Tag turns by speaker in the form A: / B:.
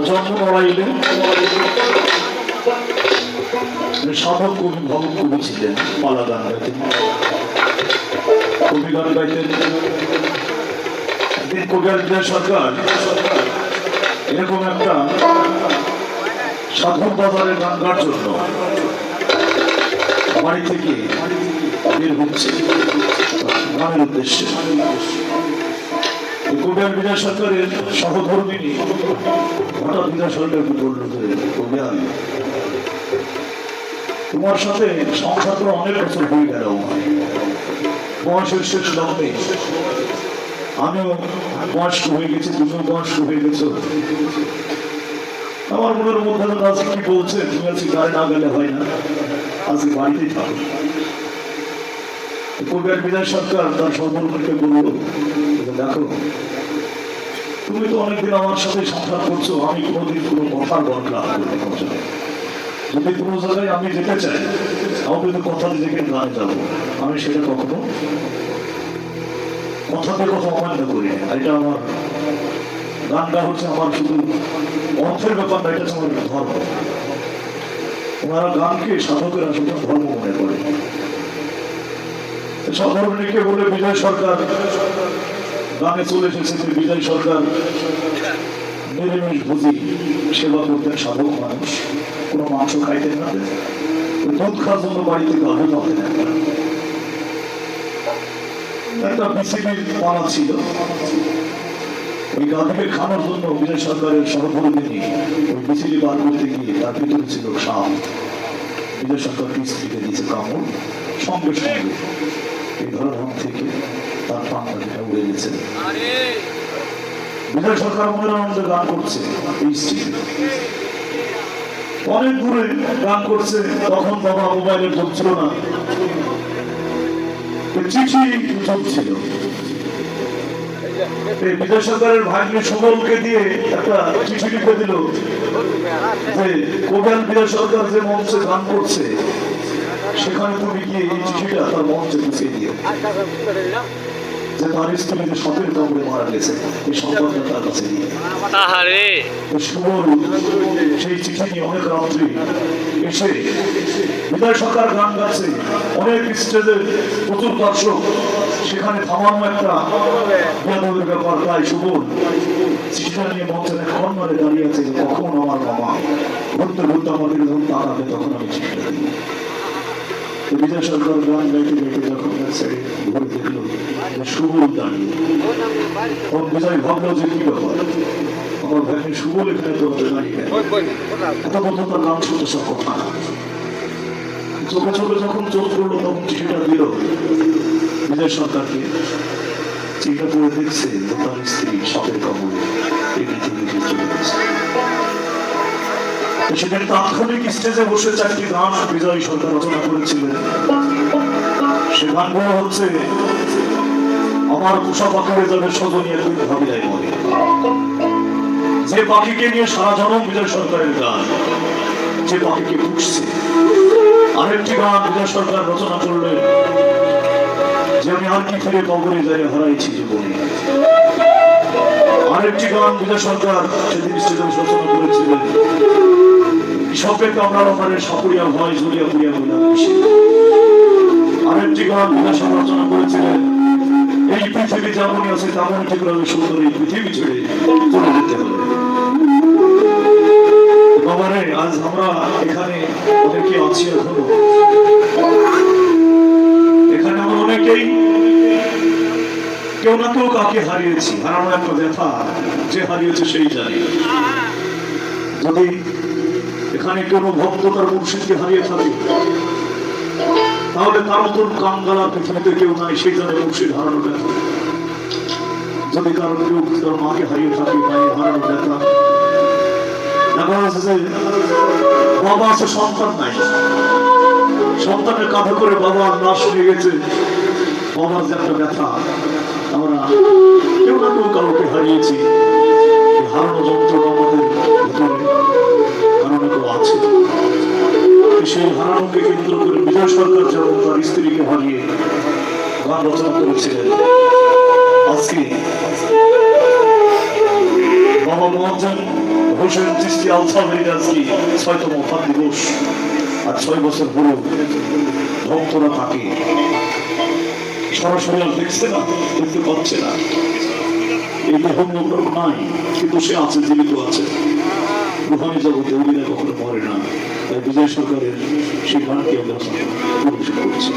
A: জন্ম নড়াইলে সাধক কবি ভবন কবি ছিলেন পালা গান গাইতেন কবি গান গাইতেন একদিন কবি সরকার এরকম একটা সাধক বাজারে গান গাওয়ার জন্য বাড়ি থেকে বের হচ্ছে গানের উদ্দেশ্যে কবিয়ার বিজয় সরকারের সহধর্মিনী সরকারকে বলল যে তোমার সাথে সংসার অনেক বছর হয়ে গেল শেষ আমিও বয়স্ক হয়ে গেছি তুমিও বয়স্ক হয়ে গেছো। আমার মনের মধ্যে আজকে কি বলছে, তুমি আজকে গাড়ি না গেলে হয় না, আজকে বাড়িতেই থাকো। কবিয়ার বিজয় সরকার তার সহধর্মীকে বলল, দেখো তুমি তো অনেকদিন আমার সাথে সংসার করছ, আমি কোনোদিন কোনো কথার করতে পারছি যদি কোনো জায়গায় আমি যেতে চাই আমাকে তো কথা দিয়ে গানে যাব। আমি সেটা কখনো কথাতে কথা অমান্য করি না। আর এটা আমার গানটা হচ্ছে আমার শুধু অর্থের ব্যাপার না, এটা আমার ধর্ম। ওনারা গানকে সাধকেরা শুধু ধর্ম মনে করে। সধর্মীকে বলে বিজয় সরকার? গানে চলে এসেছে যে বিজয় সরকার, নিরামিষ ভোজি সেবা করতেন সাধক মানুষ। কোনো মাংস খাইতেন না। দুধ খাওয়ার জন্য বাড়ি থেকে আহত হতেন একটা। বিসিবির পাড়া ছিল। ওই গান্ধীকে খাওয়ার জন্য বিজয় সরকারের সহধর্মিনী ওই বিসিবি বার করতে গিয়ে তার ভিতরে ছিল সাপ। বিজয় সরকার স্ত্রীকে দিয়েছে কামড়। সঙ্গে সঙ্গে এই ধরাধাম থেকে তার উড়ে সরকার গান করছে অনেক দূরে গান করছে তখন বাবা না চিঠি বিজয় সরকারের ভাগ্নে সুবলকে দিয়ে একটা চিঠি লিখে দিল যে কোগান বিজয় সরকার যে মঞ্চে গান করছে সেখানে তুমি গিয়ে এই চিঠিটা তার মঞ্চে গুছিয়ে দিও? যে তার সপের কামড়ে মারা গেছে এই তার কাছে দিয়ে সেই চিঠি নিয়ে অনেক রাত্রি এসে বিদায় সরকার গান গাচ্ছে অনেক স্টেজে প্রচুর দর্শক সেখানে থামানো একটা ব্যাপার তাই সুবল চিঠিটা নিয়ে মঞ্চের এক কর্নারে দাঁড়িয়ে আছে কখন আমার মামা ঘুরতে ঘুরতে আমাদের যখন তাকাবে তখন আমি চিঠিটা দিই। বিজয় সরকার গান গাইতে গাইতে যখন গেছে ঘুরে দেখল যে সুবল দাঁড়িয়ে বিজয় ভাবলো যে কি ব্যাপার? আমার ভাই সুবল এখানে হতে দাঁড়িয়ে এত বছর তার নাম শুনতে কথা না। চোখে চোখে যখন চোখ পড়ল, তখন চিঠিটা দিল। বিজয় সরকারকে চিঠিটা পড়ে দেখছে তার স্ত্রী সাপের কামড়ে। সেখানে তাৎক্ষণিক স্টেজে বসে চারটি গান বিজয় সরকার রচনা করেছিলেন। সে গানগুলো হচ্ছে, আমার পোষা পাখি হয়ে যাবে সজনী একদিন ভাবিলায় মরে যে পাখিকে নিয়ে সারা জনম বিজয় সরকারের গান, যে পাখিকে পুষছে। আরেকটি গান বিজয় সরকার রচনা করলেন, যে আমি আর কি ফিরে কবরে যাই হারাইছি জীবনে। আরেকটি গান বিজয় সরকার সেদিন স্টেজে রচনা করেছিলেন। কৃষকের কামড়ার ওখানে সাপুরিয়া ভয় জুলিয়া পুরিয়া বলে আরেকটি গান সরকার রচনা করেছিলেন, এই পৃথিবী যেমনই আছে, তেমনই ঠিক রবে সুন্দর এই পৃথিবী ছেড়ে চলে যেতে হবে। বাবারে, আজ আমরা এখানে অনেকে আছি এখনও। এখানে আমরা অনেকেই কেউ না কেউ কাকে হারিয়েছি হারানো একটা ব্যথা, যে হারিয়েছে সেই জানে। যদি এখানে কোনো ভক্ত তার মুর্শিদকে হারিয়ে থাকে তাহলে তার মতন কান গালা পৃথিবীতে কেউ নাই সেই জানে মুর্শিদ হারানো ব্যথা। যদি কারও কেউ তার মাকে হারিয়ে থাকে মায়ের হারানো ব্যথা। দেখা যাচ্ছে যে বাবা আছে, সন্তান নাই। সন্তানের কাঁধে করে বাবা নাশ হয়ে গেছে। বাবার যে একটা ব্যথা, আমরা কেউ না কেউ কাউকে হারিয়েছি। হারানো যন্ত্রণা সরকার তার স্ত্রীকে হারিয়ে গান রচনা করেছিলেন। আজকে বাবা মোহাম্মদ হোসেন চিস্তি আলসামের আজকে ছয়তম ওফাত দিবস। আর ছয় বছর হলো ভক্তরা থাকে সরাসরি আর দেখছে না, দেখতে পাচ্ছে না। এই দেহ নাই, কিন্তু সে আছে, জীবিত আছে। রুহানি জগতে অভিনয় কখনো মরে না। তাই বিজয় সরকারের সেই গানকে আমরা করছি।